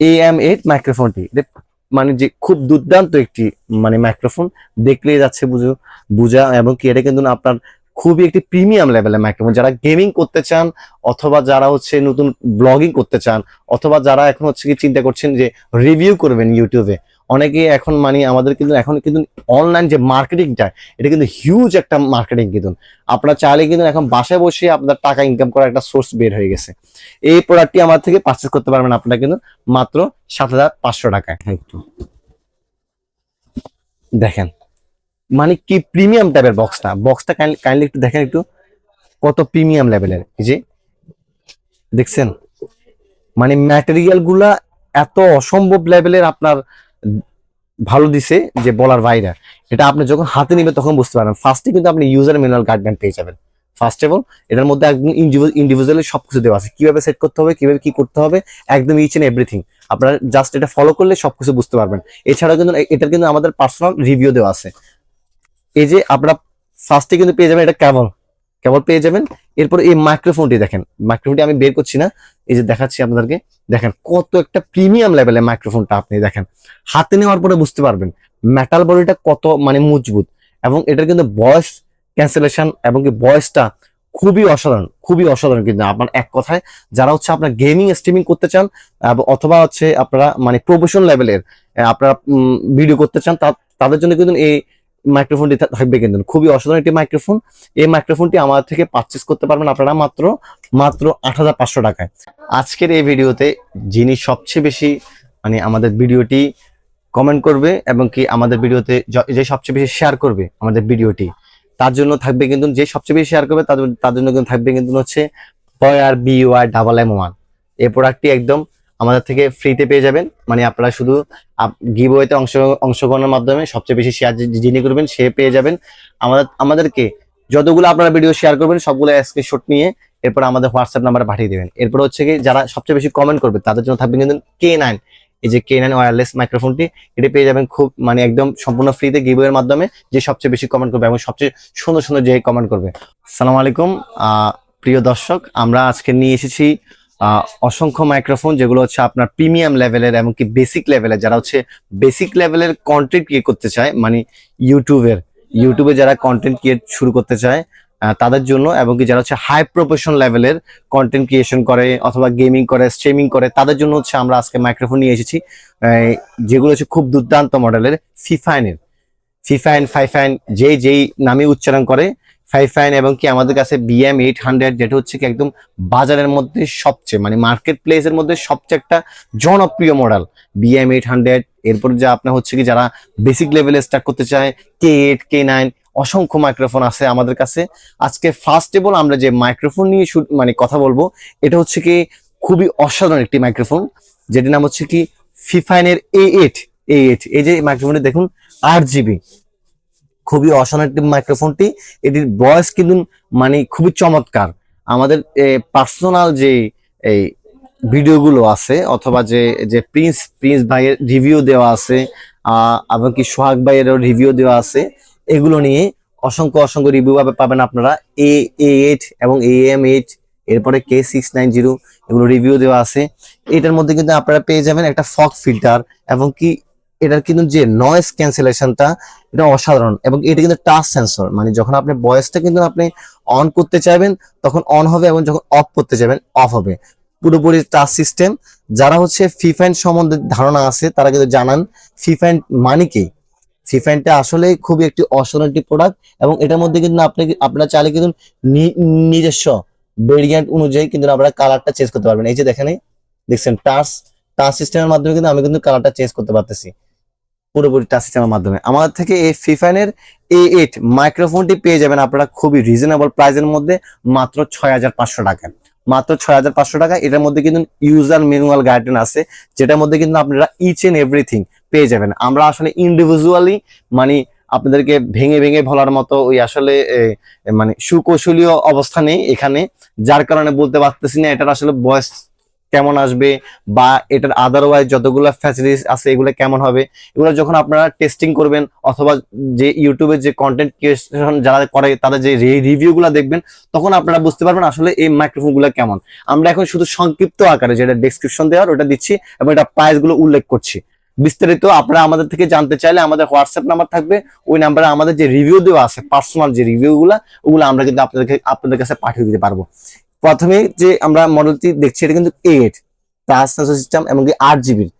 M eight মাইক্রোফোনটি মানে যে খুব দুর্দান্ত একটি মানে মাইক্রোফোন দেখলেই যাচ্ছে বুঝো, বুঝা এবং কি এটা কিন্তু আপনার খুবই একটি প্রিমিয়াম লেভেলের মাইক্রোফোন যারা গেমিং করতে চান অথবা যারা হচ্ছে নতুন ব্লগিং করতে চান অথবা যারা এখন হচ্ছে কি চিন্তা করছেন যে রিভিউ করবেন ইউটিউবে অনেকে এখন মানে আমাদের কিন্তু এখন কিন্তু অনলাইন যে মার্কেটিংটা এটা কিন্তু হিউজ একটা মার্কেটিং কিন্তু। আপনারা চাইলে কিন্তু এখন বাসায় বসে আপনার টাকা ইনকাম করার একটা সোর্স বের হয়ে গেছে। এই প্রোডাক্টটি আমার থেকে পারচেস করতে পারবেন আপনারা কিন্তু মাত্র সাত হাজার পাঁচশো টাকায়। একটু দেখেন মানে কি প্রিমিয়াম টাইপের বক্সটা বক্সটা কাইন্ডলি একটু দেখেন একটু কত প্রিমিয়াম লেভেলের যে দেখছেন? মানে ম্যাটেরিয়ালগুলা এত অসম্ভব লেভেলের আপনার ভালো দিছে যে বলার বাইরে। এটা আপনি যখন হাতে নিবে তখন বুঝতে পারবেন। ফার্স্টে কিন্তু আপনি ইউজার ম্যানুয়াল গাইডলাইন পেয়ে যাবেন। ফার্স্ট অফ অল এটার মধ্যে একদম ইন্ডিভিজুয়ালি সবকিছু দেওয়া আছে। কীভাবে সেট করতে হবে, কীভাবে কি করতে হবে, একদম ইচ এন্ড এভরিথিং আপনারা জাস্ট এটা ফলো করলে সবকিছু বুঝতে পারবেন। এছাড়াও কিন্তু এটার কিন্তু আমাদের পার্সোনাল রিভিউ দেওয়া আছে। এই যে আপনারা ফার্স্টে কিন্তু পেয়ে যাবেন এটা কেবল কেবল পেয়ে যাবেন। এরপর এই মাইক্রোফোনটি দেখেন। মাইক্রোফোনটি আমি বের করছি না। এই যে দেখাচ্ছি আপনাদেরকে, দেখেন কত একটা প্রিমিয়াম লেভেলের মাইক্রোফোনটা আপনি দেখেন। হাতে নেওয়ার পরে বুঝতে পারবেন মেটাল বডিটা কত মানে মজবুত। এবং এটার কিন্তু ভয়েস ক্যান্সেলেশন এবং কি ভয়েসটা খুবই অসাধারণ খুবই অসাধারণ কিন্তু। আপনার এক কথায়, যারা হচ্ছে আপনার গেমিং স্ট্রিমিং করতে চান অথবা হচ্ছে আপনারা মানে প্রফেশনাল লেভেলের আপনারা ভিডিও করতে চান তাদের জন্য কিন্তু এই মাইক্রোফোনটি থাকবে কিন্তু খুবই অসাধারণ একটি মাইক্রোফোন এই মাইক্রোফোনটি আমার থেকে পারচেস করতে পারবেন আপনারা মাত্র মাত্র আট হাজার পাঁচশো টাকায়। আজকের এই ভিডিওতে যিনি সবচেয়ে বেশি মানে আমাদের ভিডিওটি কমেন্ট করবে এবং কি আমাদের ভিডিওতে যে সবচেয়ে বেশি শেয়ার করবে আমাদের ভিডিওটি, তার জন্য থাকবে কিন্তু, যে সবচেয়ে বেশি শেয়ার করবে তাদের তার জন্য কিন্তু থাকবে কিন্তু হচ্ছে বয়ার B Y double M one এই প্রোডাক্টটি একদম আমাদের থেকে ফ্রিতে পেয়ে যাবেন। মানে আপনারা শুধু গিভওয়েতে অংশ, অংশগ্রহণের মাধ্যমে সবচেয়ে বেশি শেয়ার যিনি করবেন, সে পেয়ে যাবেন। আমাদের, আমাদেরকে যতগুলো আপনারা ভিডিও শেয়ার করবেন, সবগুলো স্ক্রিনশট নিয়ে এরপর আমাদের হোয়াটসঅ্যাপ নাম্বারে পাঠিয়ে দেবেন। এরপর হচ্ছে কি, যারা সবচেয়ে বেশি কমেন্ট করবে, তাদের জন্য থাকবে কিন্তু কে নাইন এই যে কে নাইন ওয়্যারলেস মাইক্রোফোনটি এটি পেয়ে যাবেন খুব মানে একদম সম্পূর্ণ ফ্রিতে গিভওয়ের মাধ্যমে যে সবচেয়ে বেশি কমেন্ট করবে এবং সবচেয়ে সুন্দর সুন্দর যে কমেন্ট করবে। সালাম আলাইকুম প্রিয় দর্শক, আমরা আজকে নিয়ে এসেছি অসংখ্য মাইক্রোফোন যেগুলো হচ্ছে আপনার প্রিমিয়াম লেভেলের এমনকি বেসিক লেভেলের যারা হচ্ছে বেসিক লেভেলের কন্টেন্ট ক্রিয়েট করতে চায় মানে ইউটিউবের ইউটিউবে যারা কন্টেন্ট ক্রিয়েট শুরু করতে চায় তাদের জন্য এবং কি যারা হচ্ছে হাই প্রফেশন লেভেলের কন্টেন্ট ক্রিয়েশন করে অথবা গেমিং করে স্ট্রিমিং করে, তাদের জন্য হচ্ছে আমরা আজকে মাইক্রোফোন নিয়ে এসেছি যেগুলো হচ্ছে খুব দুর্দান্ত মডেলের ফিফাইনের ফিফাইন ফাইফাইন যেই যেই নামে উচ্চারণ করে ফাইফাইন এবং কি আমাদের কাছে বিএম এইট হান্ড্রেড যেটা হচ্ছে কি একদম বাজারের মধ্যে সবচেয়ে মানে মার্কেট প্লেসের মধ্যে সবচেয়ে একটা জনপ্রিয় মডেল বিএম এইট হান্ড্রেড এরপর যা আপনার হচ্ছে কি যারা বেসিক লেভেলে স্টার্ট করতে চায় কে এইট কে নাইন অসংখ্য মাইক্রোফোন আছে আমাদের কাছে। আজকে ফার্স্ট অফ আমরা যে মাইক্রোফোন নিয়ে মানে কথা বলব, এটা হচ্ছে কি খুবই অসাধারণ একটি মাইক্রোফোন যেটির নাম হচ্ছে কি ফিফাইনের এ এইট এ এইট এই যে মাইক্রোফোনটি দেখুন আট জিবি খুবই একটি মাইক্রোফোনটি এটির ভয়েস কিন্তু মানে খুবই চমৎকার। আমাদের পার্সোনাল যে, এই ভিডিওগুলো আছে, অথবা যে যে প্রিন্স প্রিন্স ভাইয়ের রিভিউ দেওয়া আছে এবং কি সোহাগ ভাইয়েরও রিভিউ দেওয়া আছে, এগুলো নিয়ে অসংখ্য অসংখ্য রিভিউ পাবেন আপনারা। এ এইট এবং এ এম এইট এরপরে কে সিক্স নাইন জিরো এগুলো রিভিউ দেওয়া আছে। এটার মধ্যে কিন্তু আপনারা পেয়ে যাবেন একটা ফক ফিল্টার এবং কি এটার কিন্তু যে নয়েজ ক্যান্সেলেশনটা এটা অসাধারণ এবং এটা কিন্তু টাচ সেন্সর মানে যখন আপনি ভয়েসটা কিন্তু আপনি অন করতে চাইবেন, তখন অন হবে এবং যখন অফ করতে চাইবেন অফ হবে। পুরোপুরি টাচ সিস্টেম যারা হচ্ছে ফিফাইন সম্বন্ধে ধারণা আছে, তারা কিন্তু জানান ফিফাইন মানে কি? ফিফাইনটা আসলে খুবই একটি অসাধারণ একটি প্রোডাক্ট এবং এটার মধ্যে কিন্তু আপনি, আপনারা চাইলে কিন্তু নিজস্ব ভেরিয়েন্ট অনুযায়ী কিন্তু আপনারা কালারটা চেঞ্জ করতে পারবেন। এই যে দেখেন, দেখছেন টাচ টাচ সিস্টেমের মাধ্যমে কিন্তু আমি কিন্তু কালারটা চেঞ্জ করতে পারতেছি। পুরোপুরি টাচ সিস্টেমের মাধ্যমে। আমাদের থেকে এই ফিফাইনের এ এইট মাইক্রোফোনটি পেয়ে যাবেন আপনারা খুবই রিজনেবল প্রাইসের মধ্যে মাত্র ছয় হাজার পাঁচশো টাকায় মাত্র ছয় হাজার পাঁচশো টাকা, এটার মধ্যে কিন্তু ইউজার ম্যানুয়াল গাইডলাইন আছে, যেটার মধ্যে কিন্তু আপনারা ইচ এন্ড এভরিথিং পেয়ে যাবেন। আমরা আসলে ইন্ডিভিজুয়ালি মানে আপনাদেরকে ভেঙে ভেঙে বলার মতো ওই আসলে মানে সুকৌশলীয় অবস্থা নেই এখানে। যার কারণে বলতে পারতেছি না, এটার আসলে বয়স কেমন আসবে বা এটার আদারওয়াইজ যতগুলো ফ্যাসিলিটিস আছে, এগুলো কেমন হবে, এগুলো যখন আপনারা টেস্টিং করবেন অথবা যে ইউটিউবে যে কন্টেন্ট ক্রিয়েশন যারা করে, তাদের যে রিভিউগুলো দেখবেন, তখন আপনারা বুঝতে পারবেন আসলে এই মাইক্রোফোনগুলো কেমন। আমরা এখন শুধু সংক্ষিপ্ত আকারে যেটা ডেসক্রিপশন দেওয়ার, ওটা দিচ্ছি এবং এটা প্রাইসগুলো উল্লেখ করছি। বিস্তারিত আপনারা আমাদের থেকে জানতে চাইলে আমাদের হোয়াটসঅ্যাপ নাম্বার থাকবে, ওই নাম্বারে আমাদের যে রিভিউ দেওয়া আছে পার্সোনাল যে রিভিউগুলো ওগুলো আমরা কিন্তু আপনাদেরকে, আপনাদের কাছে পাঠিয়ে দিতে পারব। প্রথমে যে আমরা মডেলটি দেখছি, এটা কিন্তু এইট টাচ সেন্সর সিস্টেম এবং আট জিবির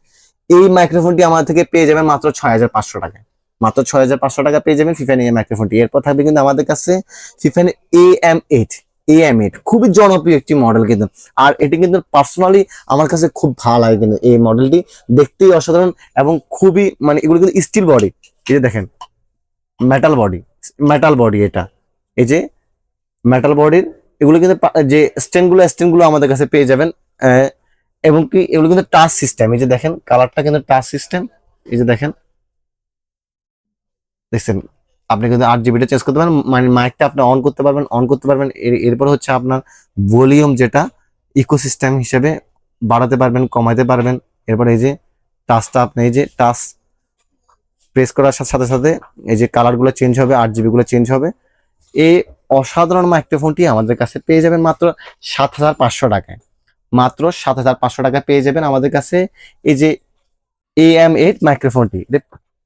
এই মাইক্রোফোনটি আমাদের থেকে পেয়ে যাবেন মাত্র ছয় হাজার পাঁচশো টাকায়। মাত্র ছয় হাজার পাঁচশো টাকা পেয়ে যাবেন ফিফান এই মাইক্রোফোনটি এরপর থাকবে কিন্তু আমাদের কাছে Fifine A M eight A M eight খুবই জনপ্রিয় একটি মডেল কিন্তু। আর এটি কিন্তু পার্সোনালি আমার কাছে খুব ভালো লাগে কিন্তু এই মডেলটি দেখতেই অসাধারণ এবং খুবই মানে এগুলো কিন্তু স্টিল বডি এই যে দেখেন মেটাল বডি মেটাল বডি এটা। এই যে মেটাল বডির এগুলো কিন্তু যে স্ট্যান্ডগুলো স্ট্যান্ডগুলো আমাদের কাছে পেয়ে যাবেন এবং কি এগুলো কিন্তু টাচ সিস্টেম এই যে দেখেন কালারটা কিন্তু টাচ সিস্টেম এই যে দেখেন, দেখছেন? আপনি কিন্তু আট জিবিটা চেঞ্জ করতে পারবেন মানে মাইকটা আপনি অন করতে পারবেন অন করতে পারবেন। এর- এরপর হচ্ছে আপনার ভলিউম যেটা ইকোসিস্টেম হিসেবে বাড়াতে পারবেন কমাতে পারবেন। এরপর এই যে টাচটা আপনি, এই যে টাচ প্রেস করার সাথে সাথে, এই যে কালারগুলো চেঞ্জ হবে, আট জিবিগুলো চেঞ্জ হবে। এই অসাধারণ মাইক্রোফোনটি আমাদের কাছে পেয়ে যাবেন মাত্র সাত হাজার পাঁচশো টাকায়। মাত্র সাত হাজার পাঁচশো টাকা পেয়ে যাবেন আমাদের কাছে এই যে এ এম এইট মাইক্রোফোনটি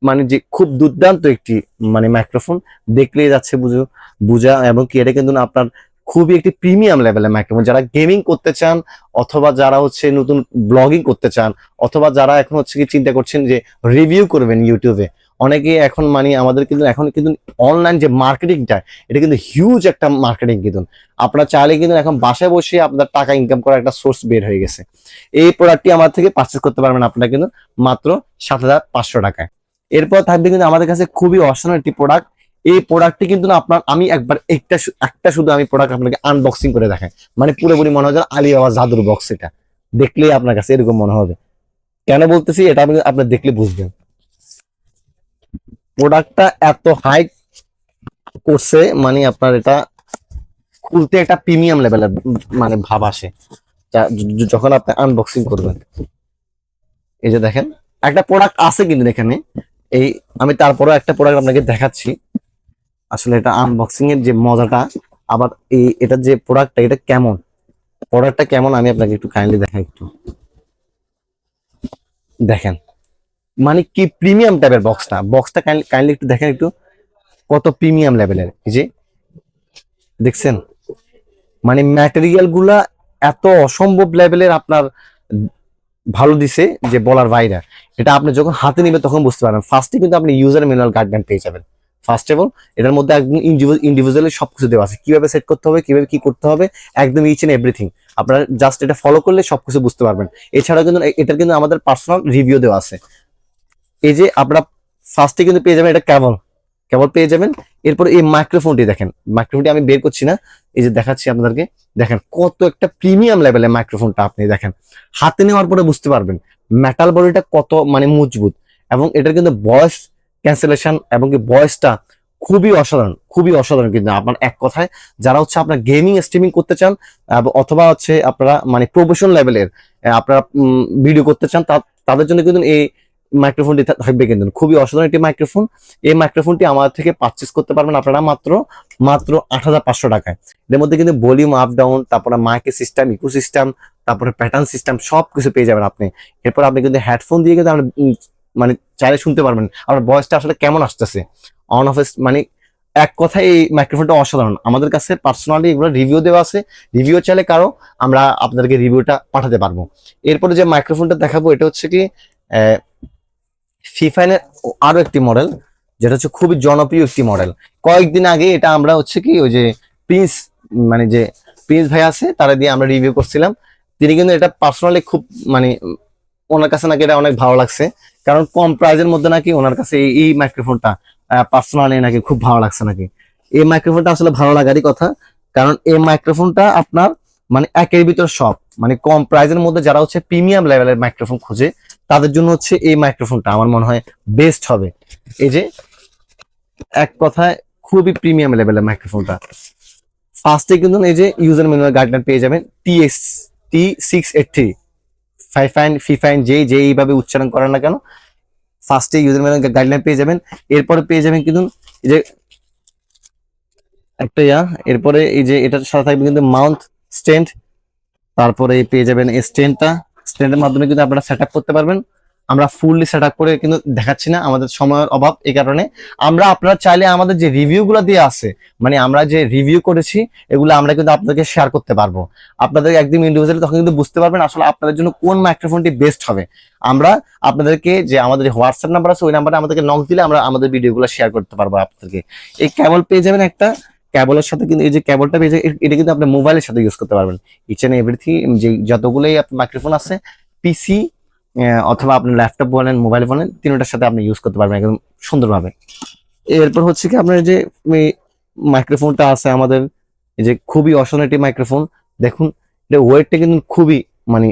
মানে যে খুব দুর্দান্ত একটি মানে মাইক্রোফোন দেখলেই যাচ্ছে বুঝো, বুঝা এবং কি এটা কিন্তু আপনার খুবই একটি প্রিমিয়াম লেভেলের মাইক্রোফোন যারা গেমিং করতে চান অথবা যারা হচ্ছে নতুন ব্লগিং করতে চান অথবা যারা এখন হচ্ছে কি চিন্তা করছেন যে রিভিউ করবেন ইউটিউবে অনেকে এখন মানে আমাদের কিন্তু এখন কিন্তু অনলাইন যে মার্কেটিংটা এটা কিন্তু হিউজ একটা মার্কেটিং কিন্তু। আপনারা চাইলে কিন্তু এখন বাসায় বসে আপনার টাকা ইনকাম করার একটা সোর্স বের হয়ে গেছে। এই প্রোডাক্টটি আমার থেকে পারচেস করতে পারবেন আপনারা কিন্তু মাত্র সাত হাজার পাঁচশো টাকায়। এরপর থাকবে কিন্তু আমাদের কাছে খুবই অসাধারণ একটি প্রোডাক্ট এই প্রোডাক্টটি কিন্তু আপনার, আমি একবার একটা একটা শুধু আমি প্রোডাক্ট আপনাকে আনবক্সিং করে দেখাই। মানে পুরোপুরি মনে হয় যেন আলিবাবা জাদুর বক্স এটা। দেখলেই আপনার কাছে এরকম মনে হবে। কেন বলতেছি, এটা আপনি আপনার দেখলে বুঝবেন। প্রোডাক্টটা এত হাই করছে মানে আপনার এটা খুলতে একটা প্রিমিয়াম লেভেলের মানে ভাব আসে। যখন আপনি আনবক্সিং করবেন। এই যে দেখেন, একটা প্রোডাক্ট আছে কিন্তু এখানে। এই আমি তারপরেও একটা প্রোডাক্ট আপনাকে দেখাচ্ছি। আসলে এটা আনবক্সিং এর যে মজাটা, আবার এই, এটা যে প্রোডাক্টটা এটা কেমন? প্রোডাক্টটা কেমন আমি আপনাকে একটু কাইন্ডলি দেখাই একটু। দেখেন। মানে কি প্রিমিয়াম টাইপের বক্সটা বক্সটা কাইন্ডলি একটু দেখেন একটু। কত প্রিমিয়াম লেভেলের এই যে, দেখছেন? মানে ম্যাটেরিয়ালগুলা এত অসম্ভব লেভেলের আপনার ভালো দিছে যে বলার বাইরে। এটা আপনি যখন হাতে নেবেন তখন বুঝতে পারবেন। ফার্স্টে কিন্তু আপনি ইউজার ম্যানুয়াল গাইডলাইন পেয়ে যাবেন। ফার্স্ট অফ অল এটার মধ্যে একদম ইন্ডিভিজুয়ালি সবকিছু দেওয়া আছে। কীভাবে সেট করতে হবে, কীভাবে কি করতে হবে, একদম ইচ এন্ড এভরিথিং আপনারা জাস্ট এটা ফলো করলে সবকিছু বুঝতে পারবেন। এছাড়াও কিন্তু এটার কিন্তু আমাদের পার্সোনাল রিভিউ দেওয়া আছে। এই যে আপনারা ফার্স্টে কিন্তু পেয়ে যাবেন এটা কেবল কেবল পেয়ে যাবেন। এরপর এই মাইক্রোফোনটি দেখেন। মাইক্রোফোনটি আমি বের করছি না। এই যে দেখাচ্ছি আপনাদেরকে। দেখেন কত একটা প্রিমিয়াম লেভেলের মাইক্রোফোনটা আপনি দেখেন। হাতে নেওয়ার পরে বুঝতে পারবেন মেটাল বডিটা কত মানে মজবুত এবং এটার কিন্তু ভয়েস ক্যান্সেলেশন এবং কি ভয়েসটা খুবই অসাধারণ খুবই অসাধারণ কিন্তু আপনার এক কথায়। যারা হচ্ছে আপনার গেমিং স্ট্রিমিং করতে চান অথবা হচ্ছে আপনারা মানে প্রফেশনাল লেভেলের আপনারা ভিডিও করতে চান তাদের জন্য কিন্তু এই মাইক্রোফোনটি থাকবে কিন্তু খুবই অসাধারণ একটি মাইক্রোফোন এই মাইক্রোফোনটি আমাদের থেকে পারচেস করতে পারবেন আপনারা মাত্র মাত্র আট হাজার পাঁচশো টাকায়। এর মধ্যে কিন্তু ভলিউম আপ ডাউন তারপরে মাইকের সিস্টেম ইকো সিস্টেম তারপরে প্যাটার্ন সিস্টেম সব কিছু পেয়ে যাবেন আপনি। এরপর আপনি কিন্তু হেডফোন দিয়ে কিন্তু উম, মানে চাইলে শুনতে পারবেন। আপনার ভয়েসটা আসলে কেমন আসতেছে? অন অফ মানে এক কথায় এই মাইক্রোফোনটা অসাধারণ। আমাদের কাছে পার্সোনালি এগুলো রিভিউ দেওয়া আছে। রিভিউ চাইলে কারও আমরা আপনাদেরকে রিভিউটা পাঠাতে পারব। এরপরে যে মাইক্রোফোনটা দেখাবো এটা হচ্ছে কি ফিফাইনের আরও একটি মডেল যেটা হচ্ছে খুবই জনপ্রিয় একটি মডেল কয়েকদিন আগে এটা আমরা হচ্ছে কি, ওই যে প্রিন্স মানে যে প্রিন্স ভাই আছে, তারা দিয়ে আমরা রিভিউ করছিলাম। তিনি কিন্তু এটা পার্সোনালি খুব মানে ওনার কাছে নাকি এটা অনেক ভালো লাগছে। কারণ কম প্রাইজের মধ্যে নাকি ওনার কাছে এই- মাইক্রোফোনটা পার্সোনালি নাকি খুব ভালো লাগছে নাকি। এই মাইক্রোফোনটা আসলে ভালো লাগারই কথা। কারণ এই মাইক্রোফোনটা আপনার মানে একের ভিতর সব। মানে কম প্রাইজের মধ্যে যারা হচ্ছে প্রিমিয়াম লেভেলের মাইক্রোফোন খোঁজে তাদের জন্য হচ্ছে এই মাইক্রোফোনটা আমার মনে হয় বেস্ট হবে। এই যে, এক কথায় খুবই প্রিমিয়াম লেভেলের মাইক্রোফোনটা ফার্স্টে কিন্তু এই যে ইউজার ম্যানুয়াল গাইডলাইন পেয়ে যাবেন TS T six eight three Fifine Fifine যেই যে এইভাবে উচ্চারণ করেন না কেন ফার্স্টে ইউজার ম্যানুয়াল গাইডলাইন পেয়ে যাবেন। এরপরে পেয়ে যাবেন কিন্তু এই যে একটা ইয়া, এরপরে এই যে এটার সাথে থাকবে কিন্তু মাউন্ট স্ট্যান্ড তারপরে পেয়ে যাবেন স্ট্যান্ডটা স্ট্যান্ডের মাধ্যমে কিন্তু আপনারা সেট করতে পারবেন। আমরা ফুললি সেট করে কিন্তু দেখাচ্ছি না আমাদের সময়ের অভাব এই কারণে। আমরা আপনারা চাইলে আমাদের যে রিভিউ গুলো দিয়ে আছে মানে আমরা যে রিভিউ করেছি, এগুলো আমরা কিন্তু আপনাদেরকে শেয়ার করতে পারব। আপনাদের একদম ইন্ডিভিজুয়ালি তখন কিন্তু বুঝতে পারবেন আসলে আপনাদের জন্য কোন মাইক্রোফোনটি বেস্ট হবে। আমরা আপনাদেরকে যে আমাদের হোয়াটসঅ্যাপ নাম্বার আছে, ওই নাম্বারে আমাদেরকে নক দিলে আমরা আমাদের ভিডিওগুলো শেয়ার করতে পারব আপনাদেরকে। এই কেবল পেয়ে যাবেন একটা কেবলের সাথে কিন্তু এই যে ক্যাবলটা এটা কিন্তু আপনি মোবাইলের সাথে ইউজ করতে পারবেন। ইচ এন্ড এভরিথিং যে যতগুলোই আপনার মাইক্রোফোন আছে পিসি অথবা আপনি ল্যাপটপ বলেন মোবাইল বলেন, তিনটার সাথে আপনি ইউজ করতে পারবেন একদম সুন্দরভাবে। এরপর হচ্ছে কি আপনার যে মাইক্রোফোনটা আছে আমাদের, এই যে খুবই একটি মাইক্রোফোন দেখুন, এটা ওয়েটটা কিন্তু খুবই মানে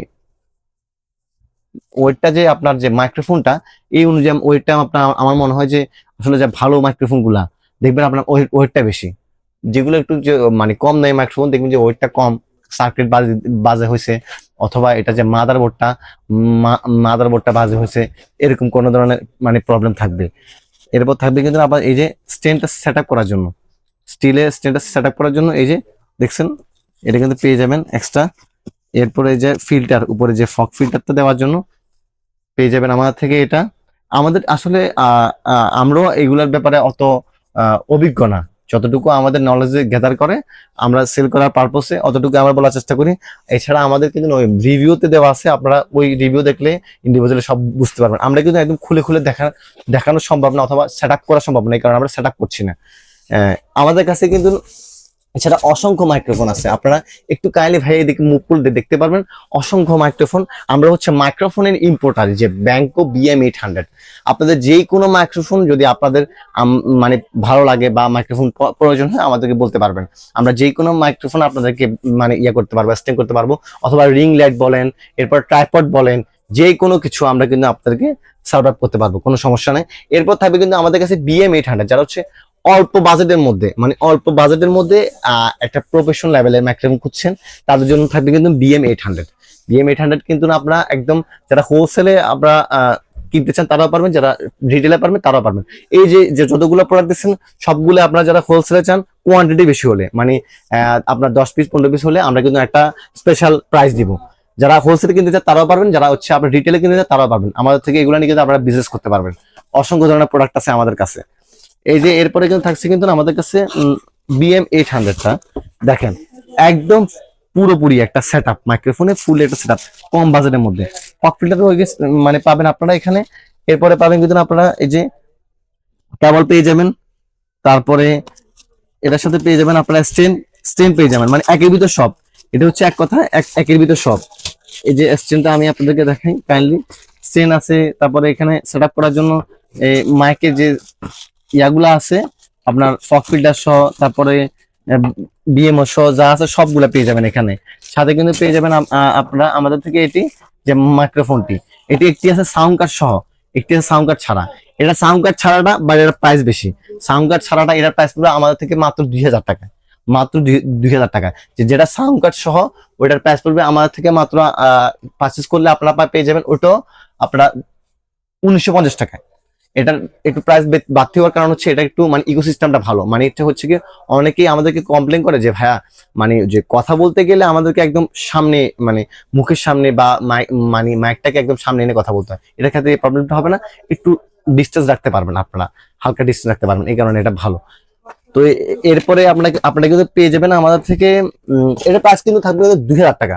ওয়েটটা যে আপনার যে মাইক্রোফোনটা এই অনুযায়ী ওয়েটটা আপনার, আমার মনে হয় যে আসলে যে ভালো মাইক্রোফোনগুলা দেখবেন আপনার ওয়েটটা বেশি। যেগুলো একটু মানে কম দামি মাইক্রোফোন দেখবেন যে ওয়েটটা কম সার্কিট বাজে বাজে হয়েছে, অথবা এটা যে মাদার বোর্ডটা মাদার বোর্ডটা বাজে হয়েছে, এরকম কোনো ধরনের মানে প্রবলেম থাকবে। এরপর থাকবে কিন্তু আবার এই যে স্ট্যান্ডটা সেট করার জন্য। স্টিলের স্ট্যান্ডটা সেট করার জন্য এই যে, দেখছেন, এটা কিন্তু পেয়ে যাবেন এক্সট্রা এরপরে যে ফিল্টার উপরে যে ফক ফিল্টারটা দেওয়ার জন্য পেয়ে যাবেন আমাদের থেকে এটা। আমাদের আসলে আমরাও এগুলোর ব্যাপারে অত অভিজ্ঞ না। যতটুকু আমাদের নলেজে গ্যাদার করে, আমরা সেল করার পারপসে অতটুকু আমরা বলার চেষ্টা করি। এছাড়া আমাদের কিন্তু ওই রিভিউতে দেওয়া আছে, আপনারা ওই রিভিউ দেখলে ইন্ডিভিজুয়ালি সব বুঝতে পারবেন। আমরা কিন্তু একদম খুলে খুলে দেখা, দেখানো সম্ভব না অথবা সেট করা সম্ভব না কারণ আমরা সেট করছি না। আমাদের কাছে কিন্তু এছাড়া অসংখ্য মাইক্রোফোন আছে। আপনারা একটু কাইন্ডলি ভাই এদিকে মুখ খুলতে দেখতে পারবেন, অসংখ্য মাইক্রোফোন আমরা হচ্ছে মাইক্রোফোনের ইম্পোর্টার যে ব্যাংকো বিএম এইট হান্ড্রেড আপনাদের যে কোনো মাইক্রোফোন যদি আপনাদের মানে ভালো লাগে বা মাইক্রোফোন প্রয়োজন হয়, আমাদেরকে বলতে পারবেন। আমরা যে কোনো মাইক্রোফোন আপনাদেরকে মানে ইয়ে করতে পারব স্টেম করতে পারব, অথবা রিং লাইট বলেন, এরপর ট্রাইপড বলেন যে কোনো কিছু আমরা কিন্তু আপনাদেরকে সার্ভ আপ করতে পারব, কোনো সমস্যা নেই। এরপর থাকবে কিন্তু আমাদের কাছে বিএম এইট হান্ড্রেড যারা হচ্ছে অল্প বাজেটের মধ্যে মানে অল্প বাজেটের মধ্যে একটা প্রফেশনাল লেভেলের মাইক্রোফোন খুঁজছেন, তাদের জন্য থাকবে কিন্তু BM eight hundred BM eight hundred কিন্তু আপনারা একদম যারা হোলসেলে আমরা কিনতে চান তারাও পারবেন, যারা রিটেলে পারবেন তারাও পারবেন। এই যে যে যতগুলো প্রোডাক্ট দিচ্ছেন, সবগুলো আপনারা যারা হোলসেলে চান কোয়ান্টিটি বেশি হলে মানে আপনার দশ পিস পনেরো পিস হলে আমরা কিন্তু একটা স্পেশাল প্রাইস দিব। যারা হোলসেলে কিনতে চান তারাও পারবেন, যারা হচ্ছে আপনার রিটেলে কিনতে চান তারাও পারবেন। আমাদের থেকে এগুলো নিয়ে কিন্তু আপনারা বিজনেস করতে পারবেন। অসংখ্য ধরনের প্রোডাক্ট আছে আমাদের কাছে। এই যে এরপরে কিন্তু থাকছে কিন্তু আমাদের কাছে বিএম এইট হান্ড্রেডটা দেখেন, একদম পুরোপুরি একটা সেট আপ মাইক্রোফোনে ফুল একটা সেট কম বাজেটের মধ্যে। গেছে মানে পাবেন আপনারা এখানে। এরপরে পাবেন কিন্তু আপনারা এই যে কেবল পেয়ে যাবেন। তারপরে এটার সাথে পেয়ে যাবেন আপনারা স্টেন স্টেন পেয়ে যাবেন। মানে একের ভিতর সব। এটা হচ্ছে এক কথা, এক, একের ভিতর সব। এই যে স্টেনটা আমি আপনাদেরকে দেখাই কাইন্ডলি স্টেন আছে, তারপরে এখানে সেট করার জন্য মাইকের যে ইয়াগুলা আছে, আপনার ফক ফিল্টার সহ, তারপরে বিএমও সহ যা আছে সবগুলা পেয়ে যাবেন এখানে। সাথে কিন্তু পেয়ে যাবেন আপ- আপনারা, আমাদের থেকে এটি যে মাইক্রোফোনটি এটি একটি আছে সাউন্ড কার্ড সহ, একটি আছে সাউন্ড কার্ড ছাড়া। এটা সাউন্ড কার্ড ছাড়াটা বা এটার প্রাইস বেশি। সাউন্ড কার্ড ছাড়াটা, এটার প্রাইস পড়বে আমাদের থেকে মাত্র দুই হাজার টাকা। মাত্র দুই হাজার টাকা। যেটা সাউন্ড কার্ড সহ, ওইটার প্রাইস পড়বে আমাদের থেকে মাত্র পারচেস করলে আপনারা পেয়ে যাবেন ওটাও আপনারা উনিশশো পঞ্চাশ টাকায়। এটার একটু প্রাইস বাড়তি হওয়ার কারণ হচ্ছে এটা একটু মানে ইকোসিস্টেমটা ভালো। মানে এটা হচ্ছে কি অনেকেই আমাদেরকে কমপ্লেন করে যে, ভাইয়া মানে যে কথা বলতে গেলে আমাদেরকে একদম সামনে মানে মুখের সামনে বা মানে মাইকটাকে একদম সামনে এনে কথা বলতে হয়। এটার ক্ষেত্রে এই প্রবলেমটা হবে না। একটু ডিস্টেন্স রাখতে পারবেন আপনারা। হালকা ডিস্টেন্স রাখতে পারবেন। এই কারণে এটা ভালো। তো এরপরে আপনাকে, আপনারা কিন্তু পেয়ে যাবেন আমাদের থেকে এটা প্রাইস কিন্তু থাকবে দুই হাজার টাকা।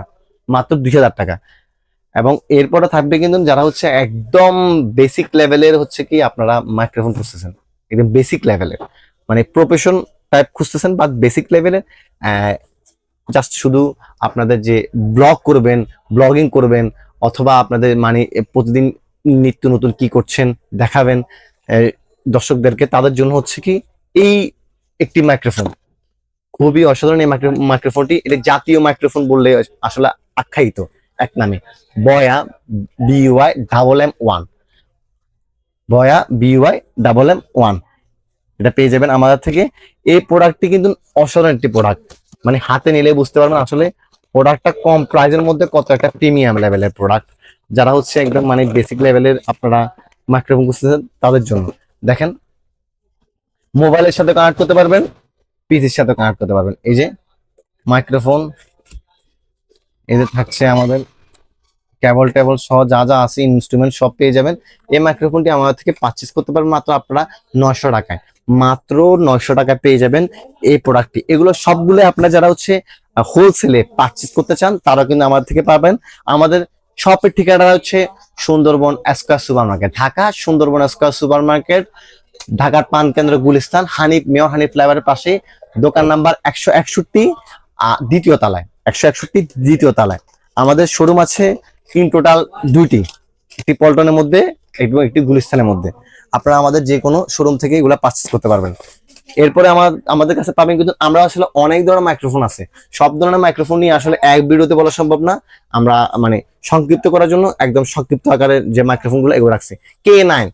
মাত্র দুই হাজার টাকা। এবং এরপরে থাকবে কিন্তু যারা হচ্ছে একদম বেসিক লেভেলের হচ্ছে কি আপনারা মাইক্রোফোন খুঁজতেছেন। একদম বেসিক লেভেলের মানে প্রফেশন টাইপ খুঁজতেছেন বা বেসিক লেভেলের জাস্ট শুধু আপনাদের যে ব্লগ করবেন ব্লগিং করবেন, অথবা আপনাদের মানে প্রতিদিন নিত্য নতুন কি করছেন দেখাবেন দর্শকদেরকে তাদের জন্য হচ্ছে কি এই একটি মাইক্রোফোন খুবই অসাধারণ এই মাইক্রো- মাইক্রোফোনটি এটা জাতীয় মাইক্রোফোন বললে আসলে আখ্যায়িত। এক নামে। Boya BY double M one Boya BY double M one এটা পেয়ে যাবেন আমাদের থেকে। এই প্রোডাক্টটি কিন্তু অসাধারণ একটি প্রোডাক্ট মানে হাতে নিলে বুঝতে পারবেন আসলে প্রোডাক্টটা কম প্রাইজের মধ্যে কত একটা প্রিমিয়াম লেভেলের প্রোডাক্ট যারা হচ্ছে একদম মানে বেসিক লেভেলের আপনারা মাইক্রোফোন খুঁজতেছেন তাদের জন্য। দেখেন মোবাইলের সাথে কানেক্ট করতে পারবেন পিসির সাথে কানেক্ট করতে পারবেন। এই যে মাইক্রোফোন যে থাকছে আমাদের কেবল টেবল সহ যা যা আছে ইনস্ট্রুমেন্ট সব পেয়ে যাবেন। এই মাইক্রোফোনটি আমাদের থেকে পারচেস করতে পারবেন মাত্র আপনারা নয়শো টাকায়। মাত্র নয়শো টাকায় পেয়ে যাবেন এই প্রোডাক্টটি এগুলো সবগুলো আপনারা যারা হচ্ছে হোলসেলে পারচেস করতে চান তারা কিন্তু আমাদের থেকে পাবেন। আমাদের শপের ঠিকানা হচ্ছে Sundarban square super market Dhaka, Sundarban square super market ঢাকার পান কেন্দ্র গুলিস্তান, হানিফ, মেয়র হানিফ ফ্লাইওভারের পাশে। দোকান নাম্বার একশো একষট্টি দ্বিতীয় তলায়। একশো একষট্টি দ্বিতীয় তলায়। আমাদের শোরুম আছে তিন টোটাল দুইটি। একটি পল্টনের মধ্যে এবং একটি গুলিস্তানের মধ্যে। আপনারা আমাদের যে কোনো শোরুম থেকে এগুলো পারচেস করতে পারবেন। এরপরে আমার, আমাদের কাছে পাবেন কিন্তু আমরা আসলে অনেক ধরনের মাইক্রোফোন আছে। সব ধরনের মাইক্রোফোন নিয়ে আসলে এক ভিডিওতে বলা সম্ভব না। আমরা মানে সংক্ষিপ্ত করার জন্য একদম সংক্ষিপ্ত আকারের যে মাইক্রোফোনগুলো এগুলো রাখছি। কে নাইন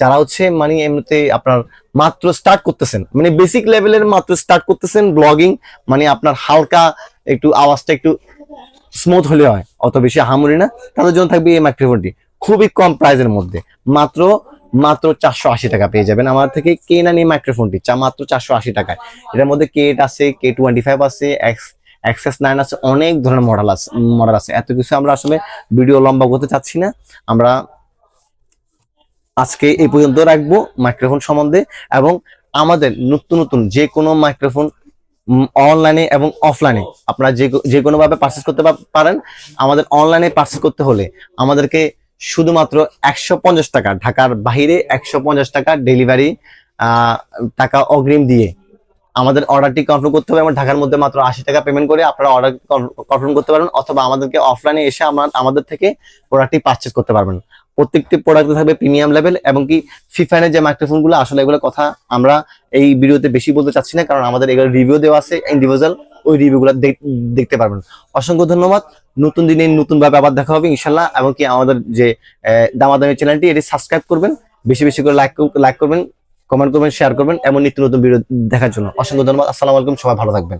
যারা হচ্ছে মানে এমনিতে আপনার মাত্র স্টার্ট করতেছেন মানে বেসিক লেভেলের মাত্র স্টার্ট করতেছেন ব্লগিং মানে আপনার হালকা একটু আওয়াজটা একটু স্মুথ হলে হয়, অত বেশি হামুরি না, তাদের জন্য থাকবে এই মাইক্রোফোনটি খুবই কম প্রাইসের মধ্যে, মাত্র মাত্র চারশো আশি টাকা পেয়ে যাবেন। আমার থেকে কে না নিয়ে মাইক্রোফোনটি চা, মাত্র চারশো আশি টাকায়। এটার মধ্যে কে এইট আছে কে টোয়েন্টি ফাইভ আছে এক্স এক্সএস নাইন আছে, অনেক ধরনের মডেল আছে মডেল আছে। এত কিছু আমরা আসলে ভিডিও লম্বা করতে চাচ্ছি না। আমরা আজকে এই পর্যন্ত রাখব মাইক্রোফোন সম্বন্ধে এবং আমাদের নতুন নতুন যে কোনো মাইক্রোফোন অনলাইনে এবং অফলাইনে আপনারা যে যে কোনো ভাবে পারচেস করতে পারেন, আমাদের অনলাইনে পারচেস করতে হলে আমাদেরকে শুধুমাত্র একশো পঞ্চাশ টাকা, ঢাকার বাইরে একশো টাকা ডেলিভারি টাকা অগ্রিম দিয়ে আমাদের অর্ডারটি কনফার্ম করতে হবে এবং ঢাকার মধ্যে মাত্র আশি টাকা পেমেন্ট করে আপনারা অর্ডার কনফার্ম করতে পারবেন অথবা আমাদেরকে অফলাইনে এসে আমাদের থেকে প্রোডাক্টটি পারচেস করতে পারবেন। প্রত্যেকটি প্রোডাক্টে থাকবে প্রিমিয়াম লেভেল এবং কি ফিফানের যে মাইক্রোফোনগুলো, আসলে এগুলো কথা আমরা এই ভিডিওতে বেশি বলতে চাচ্ছি না, কারণ আমাদের এগুলো রিভিউ দেওয়া আছে ইন্ডিভিজুয়াল ওই রিভিউ গুলো দেখতে পারবেন। অসংখ্য ধন্যবাদ, নতুন দিনে নতুন ভাবে আবার দেখা হবে ইনশাল্লাহ এবং কি আমাদের যে দামাদামি চ্যানেলটি এটি সাবস্ক্রাইব করবেন, বেশি বেশি করে লাইক লাইক করবেন কমেন্ট করবেন শেয়ার করবেন, এমন নিত্য নতুন ভিডিও দেখার জন্য। অসংখ্য ধন্যবাদ, আসসালামু আলাইকুম, সবাই ভালো থাকবেন।